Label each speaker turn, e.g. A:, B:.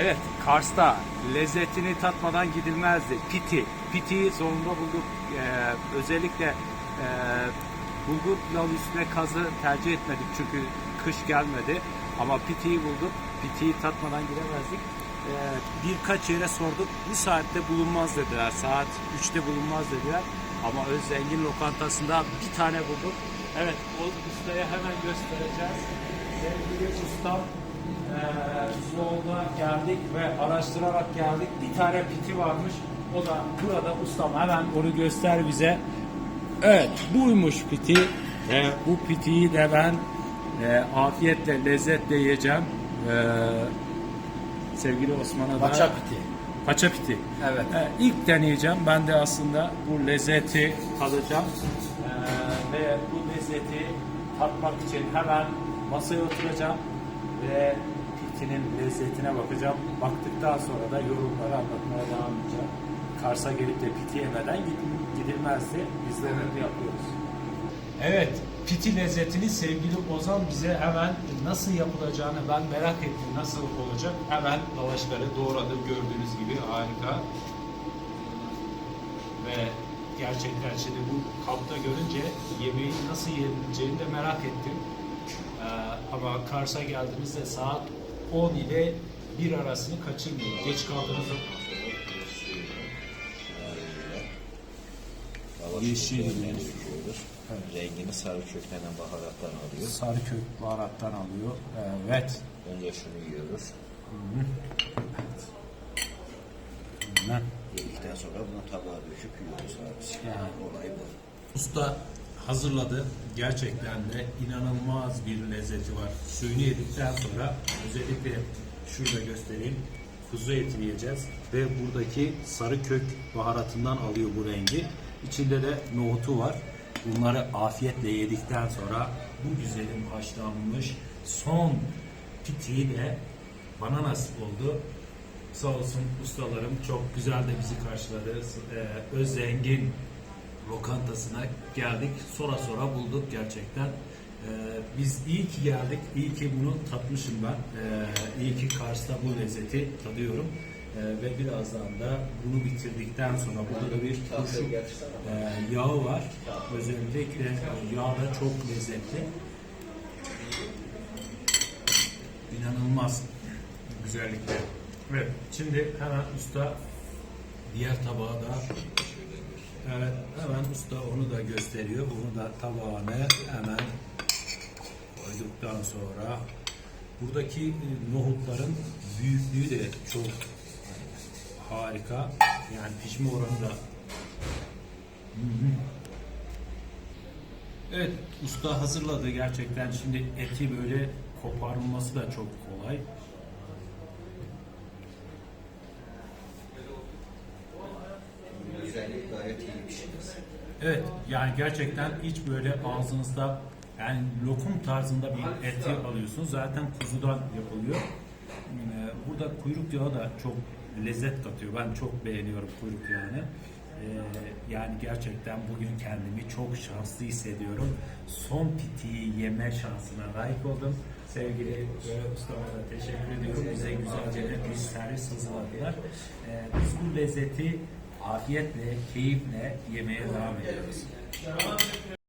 A: Evet, Kars'ta lezzetini tatmadan gidilmezdi. Piti, pitiyi sonunda bulduk. Ee, özellikle e, bulgur pilavı üstüne kazı tercih etmedik çünkü kış gelmedi. Ama pitiyi bulduk. Pitiyi tatmadan gidemezdik. Ee, birkaç yere sorduk. Bu saatte bulunmaz dediler. Saat 3'te bulunmaz dediler. Ama Öz Zengin lokantasında bir tane bulduk. Evet, o ustaya hemen göstereceğiz. Sevgili ustam, ee, geldik ve araştırarak geldik. Bir tane piti varmış. O da burada ustam hemen onu göster bize. Evet buymuş piti. Ve bu pitiyi de ben e, afiyetle lezzetle yiyeceğim. Ee, sevgili Osman'a da
B: Paça piti.
A: Paça piti.
B: Evet.
A: Ee, ilk deneyeceğim. Ben de aslında bu lezzeti tadacağım. Ee, ve bu lezzeti tatmak için hemen masaya oturacağım ve pitinin lezzetine bakacağım. Baktıktan sonra da yorumları anlatmaya devam edeceğim. Kars'a gelip de piti yemeden gid- gidilmezdi. Biz de öyle yapıyoruz. Evet, piti lezzetini sevgili Ozan bize hemen nasıl yapılacağını ben merak ettim. Nasıl olacak? Hemen lavaşları doğradı gördüğünüz gibi harika. Ve gerçekten şimdi bu kapta görünce yemeği nasıl yenileceğini de merak ettim. Ee, ama Kars'a geldiğimizde saat 10 ile 1 arasını kaçırmıyorum. Geç kaldığınızda Yeşil.
B: sürüyoruz. Rengini sarı köklerden baharattan alıyor.
A: sarı kök baharattan alıyor. Evet.
B: Önce şunu yiyoruz.
A: Hemen.
B: Yedikten sonra bunu tabağa döküp yiyoruz abi.
A: Yani.
B: Olay bu.
A: Usta hazırladı. Gerçekten de inanılmaz bir lezzeti var. Suyunu yedikten sonra özellikle şurada göstereyim. Kuzu eti yiyeceğiz ve buradaki sarı kök baharatından alıyor bu rengi. İçinde de nohutu var. Bunları afiyetle yedikten sonra bu güzelim haşlanmış son pitiyi de bana nasip oldu. Sağ olsun ustalarım çok güzel de bizi karşıladı. Ee, Özengin lokantasına geldik. Sonra sonra bulduk gerçekten. Ee, biz iyi ki geldik. İyi ki bunu tatmışım ben. Ee, iyi ki Kars'ta bu lezzeti tadıyorum. Ee, ve birazdan da bunu bitirdikten sonra burada da bir turşu e, yağı var. Özellikle yağ da çok lezzetli. İnanılmaz güzellikte. Evet, şimdi hemen usta diğer tabağı da Evet, hemen usta onu da gösteriyor. Bunu da tabağına hemen koyduktan sonra buradaki e, nohutların büyüklüğü de çok harika. Yani pişme oranı da. Evet, usta hazırladı gerçekten. Şimdi eti böyle koparılması da çok kolay.
B: Güzellik gayet iyi bir şey.
A: Evet yani gerçekten hiç böyle ağzınızda yani lokum tarzında bir eti alıyorsunuz. Zaten kuzudan yapılıyor. Ee, Burada kuyruk yağı da çok lezzet katıyor. Ben çok beğeniyorum kuyruk yağını. Ee, Yani gerçekten bugün kendimi çok şanslı hissediyorum. Son pitiyi yeme şansına layık oldum. Sevgili ustama teşekkür ediyorum. Bize güzelce bir servis hazırladılar. Ee, Biz bu lezzeti afiyetle, keyifle yemeye devam ediyoruz.